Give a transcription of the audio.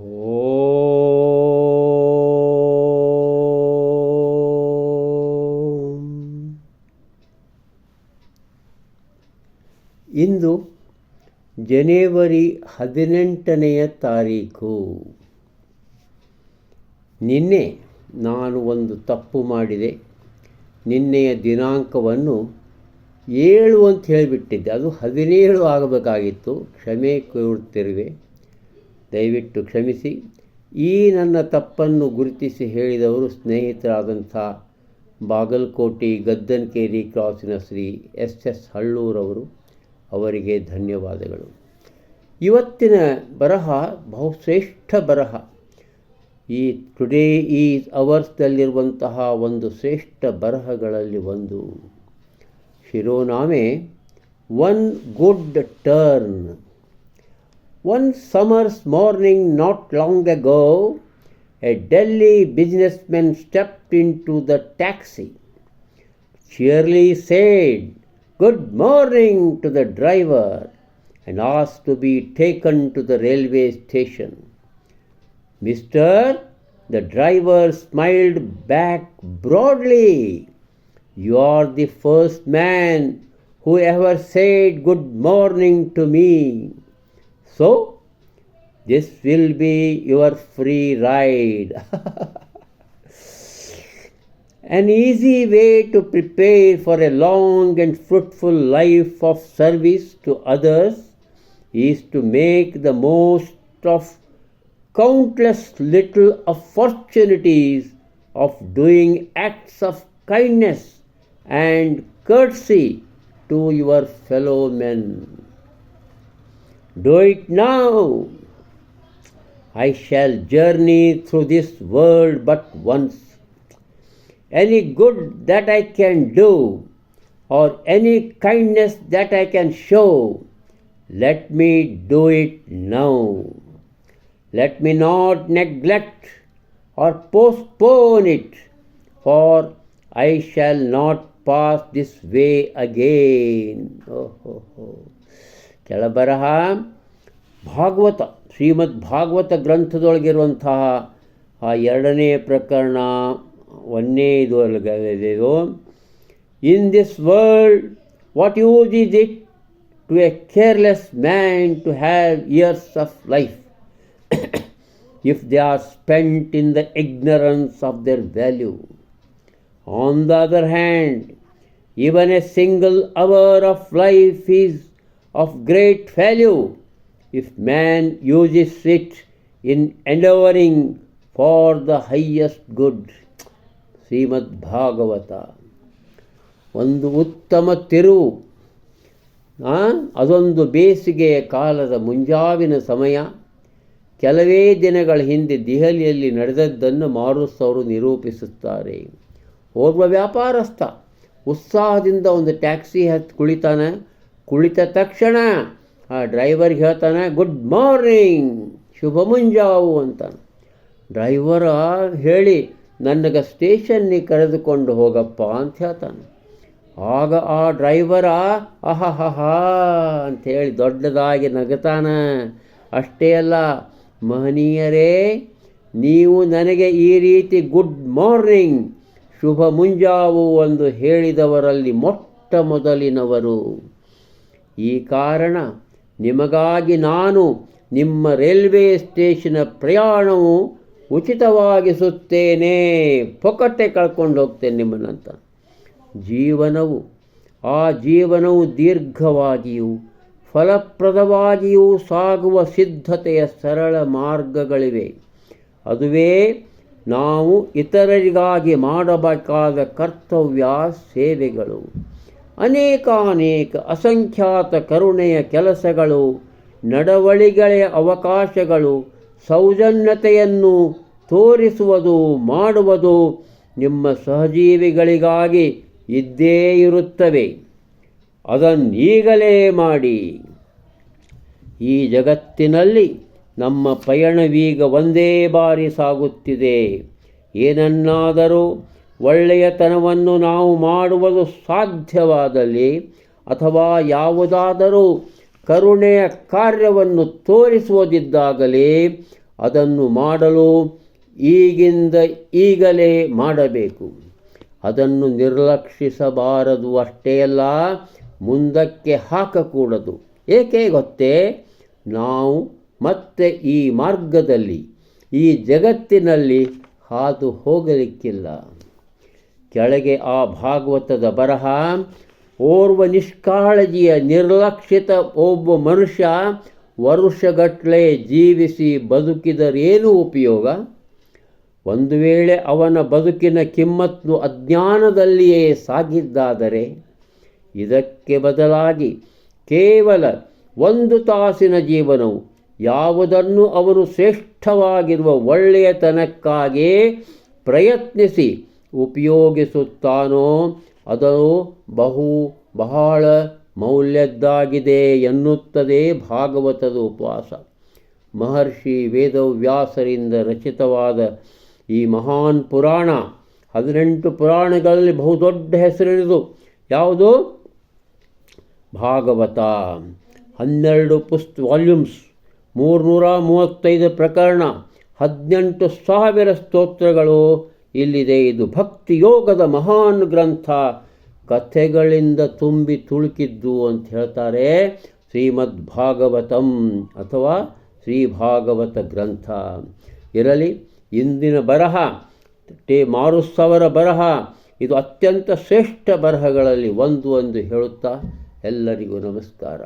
ಓಂ. ಇಂದು ಜನವರಿ ಹದಿನೆಂಟನೆಯ ತಾರೀಕು. ನಿನ್ನೆ ನಾನು ಒಂದು ತಪ್ಪು ಮಾಡಿದೆ. ನಿನ್ನೆಯ ದಿನಾಂಕವನ್ನು ಏಳು ಅಂತ ಹೇಳಿಬಿಟ್ಟಿದ್ದೆ. ಅದು ಹದಿನೇಳು ಆಗಬೇಕಾಗಿತ್ತು. ಕ್ಷಮೆ ಕೋರುತ್ತಿರುವೆ. ದಯವಿಟ್ಟು ಕ್ಷಮಿಸಿ. ಈ ನನ್ನ ತಪ್ಪನ್ನು ಗುರುತಿಸಿ ಹೇಳಿದವರು ಸ್ನೇಹಿತರಾದಂಥ ಬಾಗಲಕೋಟೆ ಗದ್ದನಕೇರಿ ಕ್ರಾಸಿನ ಶ್ರೀ ಎಸ್ ಎಸ್ ಹಳ್ಳೂರವರು. ಅವರಿಗೆ ಧನ್ಯವಾದಗಳು. ಇವತ್ತಿನ ಬರಹ, ಬಹುಶ್ರೇಷ್ಠ ಬರಹ. ಈ ಟುಡೇ, ಈ ಅವರ್ಸ್ನಲ್ಲಿರುವಂತಹ ಒಂದು ಶ್ರೇಷ್ಠ ಬರಹಗಳಲ್ಲಿ ಒಂದು. ಶಿರೋನಾಮೆ, one good turn. One summer's morning not long ago, a Delhi businessman stepped into the taxi, cheerily said good morning to the driver, and asked to be taken to the railway station. Mister, the driver smiled back broadly. You are the first man who ever said good morning to me. So, this will be your free ride. An easy way to prepare for a long and fruitful life of service to others is to make the most of countless little opportunities of doing acts of kindness and courtesy to your fellow men. Do it now. I shall journey through this world but once. Any good that I can do, or any kindness that I can show, let me do it now. Let me not neglect or postpone it, for I shall not pass this way again. Oh, oh, oh. ಕೆಳಬರಹ ಭಾಗವತ ಶ್ರೀಮದ್ ಭಾಗವತ ಗ್ರಂಥದೊಳಗಿರುವಂತಹ ಆ ಎರಡನೇ ಪ್ರಕರಣ ಒಂದನೇ ಇದು ಇದು in this world what use is it to a careless man to have years of life if they are spent in the ignorance of their value. On the other hand, even a single hour of life is of great value if man uses it in endeavoring for the highest good. Shrimad Bhagavata. ಒಂದು ಉತ್ತಮ ತಿರು. ಅದೊಂದು ಬೇಸಿಗೆಯ ಕಾಲದ ಮುಂಜಾವಿನ ಸಮಯ. ಕೆಲವೇ ದಿನಗಳ ಹಿಂದೆ ದೆಹಲಿಯಲ್ಲಿ ನಡೆದದ್ದನ್ನು ಮಾರುಸ್ ಅವರು ನಿರೂಪಿಸುತ್ತಾರೆ. ಓರ್ವ ವ್ಯಾಪಾರಸ್ಥ ಉತ್ಸಾಹದಿಂದ ಒಂದು ಟ್ಯಾಕ್ಸಿ ಹತ್ತು ಕುಳಿತಾನೆ. ಕುಳಿತ ತಕ್ಷಣ ಆ ಡ್ರೈವರ್ಗೆ ಹೇಳ್ತಾನೆ ಗುಡ್ ಮಾರ್ನಿಂಗ್ ಶುಭ ಮುಂಜಾವು ಅಂತ ಡ್ರೈವರ ಹೇಳಿ ನನಗೆ ಸ್ಟೇಷನ್ನಿಗೆ ಕರೆದುಕೊಂಡು ಹೋಗಪ್ಪ ಅಂತ ಹೇಳ್ತಾನೆ. ಆಗ ಆ ಡ್ರೈವರ ಅಂತ ಅಂಥೇಳಿ ದೊಡ್ಡದಾಗಿ ನಗತಾನ. ಅಷ್ಟೇ ಅಲ್ಲ, ಮಹನೀಯರೇ, ನೀವು ನನಗೆ ಈ ರೀತಿ ಗುಡ್ ಮಾರ್ನಿಂಗ್ ಶುಭ ಮುಂಜಾವು ಎಂದು ಹೇಳಿದವರಲ್ಲಿ ಮೊಟ್ಟ ಮೊದಲಿನವರು. ಈ ಕಾರಣ ನಿಮಗಾಗಿ ನಾನು ನಿಮ್ಮ ರೈಲ್ವೆ ಸ್ಟೇಷನ್ ಪ್ರಯಾಣವು ಉಚಿತವಾಗಿಸುತ್ತೇನೆ. ಪೊಕಟ್ಟೆ ಕಳ್ಕೊಂಡು ಹೋಗ್ತೇನೆ ನಿಮ್ಮನ್ನಂತ. ಜೀವನವು, ಆ ಜೀವನವು ದೀರ್ಘವಾಗಿಯೂ, ಫಲಪ್ರದವಾಗಿಯೂ ಸಾಗುವ ಸಿದ್ಧತೆಯ ಸರಳ ಮಾರ್ಗಗಳಿವೆ. ಅದುವೇ ನಾವು ಇತರರಿಗಾಗಿ ಮಾಡಬೇಕಾದ ಕರ್ತವ್ಯ ಸೇವೆಗಳು. ಅನೇಕಾನೇಕ ಅಸಂಖ್ಯಾತ ಕರುಣೆಯ ಕೆಲಸಗಳು, ನಡವಳಿಗಳ ಅವಕಾಶಗಳು, ಸೌಜನ್ಯತೆಯನ್ನು ತೋರಿಸುವುದು, ಮಾಡುವುದು ನಿಮ್ಮ ಸಹಜೀವಿಗಳಿಗಾಗಿ ಇದ್ದೇ ಇರುತ್ತವೆ. ಅದನ್ನೀಗಲೇ ಮಾಡಿ. ಈ ಜಗತ್ತಿನಲ್ಲಿ ನಮ್ಮ ಪಯಣವೀಗ ಒಂದೇ ಬಾರಿ ಸಾಗುತ್ತಿದೆ. ಏನನ್ನಾದರೂ ಒಳ್ಳೆಯತನವನ್ನು ನಾವು ಮಾಡುವುದು ಸಾಧ್ಯವಾದಲ್ಲಿ ಅಥವಾ ಯಾವುದಾದರೂ ಕರುಣೆಯ ಕಾರ್ಯವನ್ನು ತೋರಿಸುವುದಿದ್ದಾಗಲೇ ಅದನ್ನು ಮಾಡಲು ಈಗಿಂದ ಈಗಲೇ ಮಾಡಬೇಕು. ಅದನ್ನು ನಿರ್ಲಕ್ಷಿಸಬಾರದು ಅಷ್ಟೇ ಅಲ್ಲ, ಮುಂದಕ್ಕೆ ಹಾಕಕೂಡದು. ಏಕೆ ಗೊತ್ತೇ? ನಾವು ಮತ್ತೆ ಈ ಮಾರ್ಗದಲ್ಲಿ, ಈ ಜಗತ್ತಿನಲ್ಲಿ ಹಾದು ಹೋಗಲಿಕ್ಕಿಲ್ಲ. ಕೆಳಗೆ ಆ ಭಾಗವತದ ಬರಹ, ಓರ್ವ ನಿಷ್ಕಾಳಜಿಯ ನಿರ್ಲಕ್ಷಿತ ಒಬ್ಬ ಮನುಷ್ಯ ವರುಷಗಟ್ಟಲೆ ಜೀವಿಸಿ ಬದುಕಿದರೇನು ಉಪಯೋಗ? ಒಂದು ವೇಳೆ ಅವನ ಬದುಕಿನ ಕಿಮ್ಮತ್ತು ಅಜ್ಞಾನದಲ್ಲಿಯೇ ಸಾಗಿದ್ದಾದರೆ, ಇದಕ್ಕೆ ಬದಲಾಗಿ ಕೇವಲ ಒಂದು ತಾಸಿನ ಜೀವನವು, ಯಾವುದನ್ನು ಅವನು ಶ್ರೇಷ್ಠವಾಗಿರುವ ಒಳ್ಳೆಯತನಕ್ಕಾಗಿ ಪ್ರಯತ್ನಿಸಿ ಉಪಯೋಗಿಸುತ್ತಾನೋ ಅದು ಬಹು ಬಹಳ ಮೌಲ್ಯದ್ದಾಗಿದೆ ಎನ್ನುತ್ತದೆ ಭಾಗವತದ ಉಪವಾಸ. ಮಹರ್ಷಿ ವೇದವ್ಯಾಸರಿಂದ ರಚಿತವಾದ ಈ ಮಹಾನ್ ಪುರಾಣ, ಹದಿನೆಂಟು ಪುರಾಣಗಳಲ್ಲಿ ಬಹುದೊಡ್ಡ ಹೆಸರಿರುವುದು ಯಾವುದು? ಭಾಗವತ. ಹನ್ನೆರಡು ಪುಸ್ತ, ವಾಲ್ಯೂಮ್ಸ್, ಮೂರುನೂರ ಮೂವತ್ತೈದು ಪ್ರಕರಣ, ಹದಿನೆಂಟು ಸಾವಿರ ಸ್ತೋತ್ರಗಳು ಇಲ್ಲಿದೆ ಇದು ಭಕ್ತಿ ಯೋಗದ ಮಹಾನ್ ಗ್ರಂಥ. ಕಥೆಗಳಿಂದ ತುಂಬಿ ತುಳುಕಿದ್ದು ಅಂತ ಹೇಳ್ತಾರೆ ಶ್ರೀಮದ್ ಭಾಗವತಂ ಅಥವಾ ಶ್ರೀ ಭಾಗವತ ಗ್ರಂಥ. ಇರಲಿ, ಇಂದಿನ ಬರಹ, ಟೇ ಮಾರುಸ್ತವರ ಬರಹ, ಇದು ಅತ್ಯಂತ ಶ್ರೇಷ್ಠ ಬರಹಗಳಲ್ಲಿ ಒಂದು ಎಂದು ಹೇಳುತ್ತಾ ಎಲ್ಲರಿಗೂ ನಮಸ್ಕಾರ.